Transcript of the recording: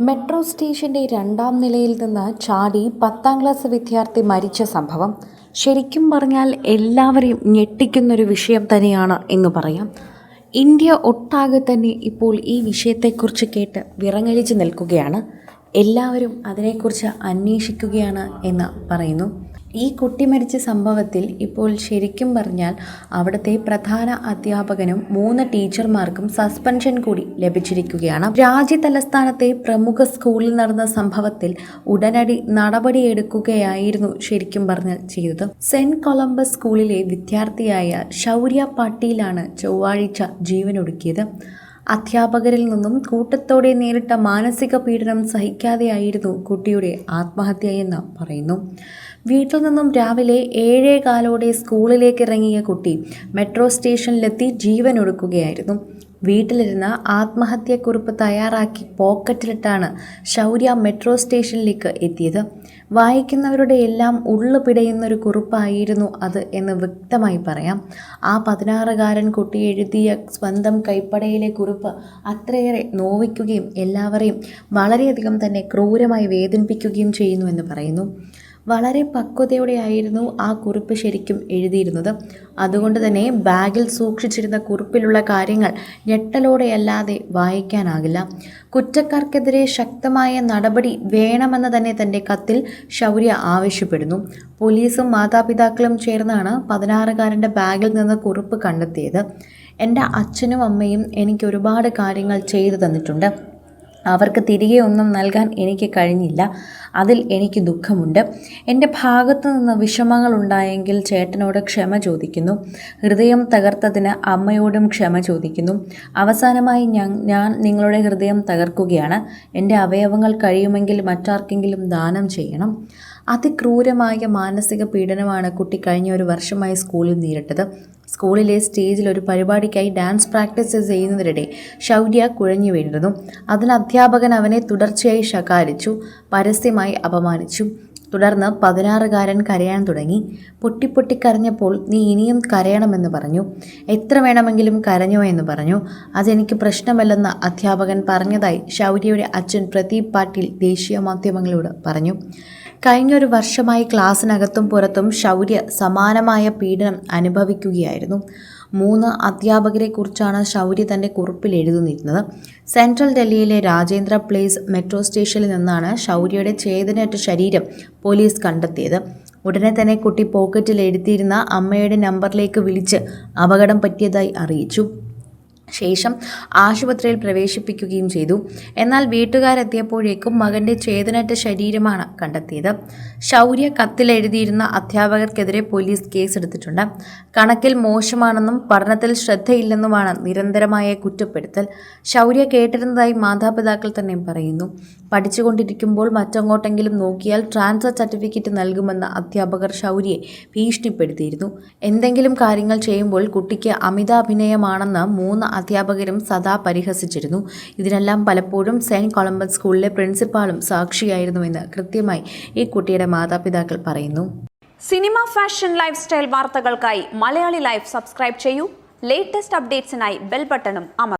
Metro സ്റ്റേഷന്റെ രണ്ടാം നിലയിൽ നിന്ന് ചാടി പത്താം ക്ലാസ് വിദ്യാർത്ഥി മരിച്ച സംഭവം ശരിക്കും പറഞ്ഞാൽ എല്ലാവരെയും ഞെട്ടിക്കുന്നൊരു വിഷയം തന്നെയാണ് എന്ന് പറയാം. ഇന്ത്യ ഒട്ടാകെ തന്നെ ഇപ്പോൾ ഈ വിഷയത്തെക്കുറിച്ച് കേട്ട് വിറങ്ങലിച്ച് നിൽക്കുകയാണ്. എല്ലാവരും അതിനെക്കുറിച്ച് അന്വേഷിക്കുകയാണ് എന്ന് പറയുന്നു. ഈ കുട്ടി മരിച്ച സംഭവത്തിൽ ഇപ്പോൾ ശരിക്കും പറഞ്ഞാൽ അവിടുത്തെ പ്രധാന അധ്യാപകനും മൂന്ന് ടീച്ചർമാർക്കും സസ്പെൻഷൻ കൂടി ലഭിച്ചിരിക്കുകയാണ്. രാജ്യ തലസ്ഥാനത്തെ പ്രമുഖ സ്കൂളിൽ നടന്ന സംഭവത്തിൽ ഉടനടി നടപടിയെടുക്കുകയായിരുന്നു ശരിക്കും പറഞ്ഞാൽ ചെയ്തത്. സെന്റ് കൊളംബസ് സ്കൂളിലെ വിദ്യാർത്ഥിയായ ശൗര്യ പാട്ടീലാണ് ചൊവ്വാഴ്ച ജീവനൊടുക്കിയത്. അധ്യാപകരിൽ നിന്നും കൂട്ടത്തോടെ നേരിട്ട മാനസിക പീഡനം സഹിക്കാതെയായിരുന്നു കുട്ടിയുടെ ആത്മഹത്യയെന്ന് പറയുന്നു. വീട്ടിൽ നിന്നും രാവിലെ ഏഴേ കാലോടെ സ്കൂളിലേക്ക് ഇറങ്ങിയ കുട്ടി മെട്രോ സ്റ്റേഷനിലെത്തി ജീവനൊടുക്കുകയായിരുന്നു. വീട്ടിലിരുന്ന് ആത്മഹത്യക്കുറിപ്പ് തയ്യാറാക്കി പോക്കറ്റിലിട്ടാണ് ശൗര്യ മെട്രോ സ്റ്റേഷനിലേക്ക് എത്തിയത്. വായിക്കുന്നവരുടെ എല്ലാം ഉള്ളു പിടയുന്നൊരു കുറിപ്പായിരുന്നു അത് എന്ന് വ്യക്തമായി പറയാം. ആ പതിനാറുകാരൻ കുട്ടി എഴുതിയ സ്വന്തം കൈപ്പടയിലെ കുറിപ്പ് അത്രയേറെ നോവിക്കുകയും എല്ലാവരെയും വളരെയധികം തന്നെ ക്രൂരമായി വേദനിപ്പിക്കുകയും ചെയ്യുന്നു എന്ന് പറയുന്നു. വളരെ പക്വതയോടെയായിരുന്നു ആ കുറിപ്പ് ശരിക്കും എഴുതിയിരുന്നത്. അതുകൊണ്ട് തന്നെ ബാഗിൽ സൂക്ഷിച്ചിരുന്ന കുറിപ്പിലുള്ള കാര്യങ്ങൾ ഞെട്ടലോടെയല്ലാതെ വായിക്കാനാകില്ല. കുറ്റക്കാർക്കെതിരെ ശക്തമായ നടപടി വേണമെന്ന് തന്നെ തന്റെ കത്തിൽ ശൗര്യ ആവശ്യപ്പെടുന്നു. പോലീസും മാതാപിതാക്കളും ചേർന്നാണ് പതിനാറുകാരന്റെ ബാഗിൽ നിന്ന് കുറിപ്പ് കണ്ടെത്തിയത്. എന്റെ അച്ഛനും അമ്മയും എനിക്ക് ഒരുപാട് കാര്യങ്ങൾ ചെയ്തു തന്നിട്ടുണ്ട്. അവർക്ക് തിരികെ ഒന്നും നൽകാൻ എനിക്ക് കഴിഞ്ഞില്ല. അതിൽ എനിക്ക് ദുഃഖമുണ്ട്. എന്റെ ഭാഗത്തു നിന്ന് വിഷമങ്ങൾ ഉണ്ടായെങ്കിൽ ചേട്ടനോട് ക്ഷമ ചോദിക്കുന്നു. ഹൃദയം തകർത്തതിന് അമ്മയോടും ക്ഷമ ചോദിക്കുന്നു. അവസാനമായി ഞാൻ ഞാൻ നിങ്ങളുടെ ഹൃദയം തകർക്കുകയാണ്. എന്റെ അവയവങ്ങൾ കഴിയുമെങ്കിൽ മറ്റാർക്കെങ്കിലും ദാനം ചെയ്യണം. അതിക്രൂരമായ മാനസിക പീഡനമാണ് കുട്ടി കഴിഞ്ഞ ഒരു വർഷമായി സ്കൂളിൽ നേരിട്ടത്. സ്കൂളിലെ സ്റ്റേജിൽ ഒരു പരിപാടിക്കായി ഡാൻസ് പ്രാക്ടീസ് ചെയ്യുന്നതിനിടെ ശൗര്യ കുഴഞ്ഞു വീണിരുന്നു. അതിന് അധ്യാപകൻ അവനെ തുടർച്ചയായി ശകാരിച്ചു പരസ്യമായി അപമാനിച്ചു. തുടർന്ന് പതിനാറുകാരൻ കരയാൻ തുടങ്ങി. പൊട്ടിപ്പൊട്ടി കരഞ്ഞപ്പോൾ നീ ഇനിയും കരയണമെന്ന് പറഞ്ഞു. എത്ര വേണമെങ്കിലും കരഞ്ഞോ എന്ന് പറഞ്ഞു. അതെനിക്ക് പ്രശ്നമല്ലെന്ന് അധ്യാപകൻ പറഞ്ഞതായി ശൗര്യയുടെ അച്ഛൻ പ്രദീപ് പാട്ടീൽ ദേശീയ മാധ്യമങ്ങളോട് പറഞ്ഞു. കഴിഞ്ഞൊരു വർഷമായി ക്ലാസ്സിനകത്തും പുറത്തും ശൗര്യ സമാനമായ പീഡനം അനുഭവിക്കുകയായിരുന്നു. മൂന്ന് അധ്യാപകരെക്കുറിച്ചാണ് ശൗര്യ തന്റെ കുറിപ്പിൽ എഴുതുന്നിരുന്നത് സെൻട്രൽ ഡൽഹിയിലെ രാജേന്ദ്ര പ്ലേസ് മെട്രോ സ്റ്റേഷനിൽ നിന്നാണ് ശൗര്യയുടെ ചേതനയറ്റ ശരീരം പോലീസ് കണ്ടെത്തിയത്. ഉടനെ തന്നെ കുട്ടി പോക്കറ്റിൽ എഴുതിയിരുന്ന അമ്മയുടെ നമ്പറിലേക്ക് വിളിച്ച് അപകടം പറ്റിയതായി അറിയിച്ചു. ശേഷം ആശുപത്രിയിൽ പ്രവേശിപ്പിക്കുകയും ചെയ്തു. എന്നാൽ വീട്ടുകാരെത്തിയപ്പോഴേക്കും മകന്റെ ചേതനറ്റ ശരീരമാണ് കണ്ടെത്തിയത്. ശൗര്യ കത്തിലെഴുതിയിരുന്ന അധ്യാപകർക്കെതിരെ പോലീസ് കേസെടുത്തിട്ടുണ്ട്. കണക്കിൽ മോശമാണെന്നും പഠനത്തിൽ ശ്രദ്ധയില്ലെന്നുമാണ് നിരന്തരമായ കുറ്റപ്പെടുത്തൽ. ശൗര്യ കേട്ടിരുന്നതായി മാതാപിതാക്കൾ തന്നെ പറയുന്നു. പഠിച്ചുകൊണ്ടിരിക്കുമ്പോൾ മറ്റങ്ങോട്ടെങ്കിലും നോക്കിയാൽ ട്രാൻസ്ഫർ സർട്ടിഫിക്കറ്റ് നൽകുമെന്ന് അധ്യാപകർ ശൗര്യയെ ഭീഷണിപ്പെടുത്തിയിരുന്നു. എന്തെങ്കിലും കാര്യങ്ങൾ ചെയ്യുമ്പോൾ കുട്ടിക്ക് അമിതാഭിനയമാണെന്ന് മൂന്ന് അധ്യാപകരും സദാ പരിഹസിച്ചിരുന്നു. ഇതിനെല്ലാം പലപ്പോഴും സെയിന്റ് കൊളംബസ് സ്കൂളിലെ പ്രിൻസിപ്പാളും സാക്ഷിയായിരുന്നുവെന്ന് കൃത്യമായി ഈ കുട്ടിയുടെ മാതാപിതാക്കൾ പറയുന്നു. സിനിമ ഫാഷൻ ലൈഫ് സ്റ്റൈൽ വാർത്തകൾക്കായി മലയാളി ലൈഫ് സബ്സ്ക്രൈബ് ചെയ്യൂ. ലേറ്റസ്റ്റ് അപ്ഡേറ്റ്സിനായി ബെൽ ബട്ടണും അമർ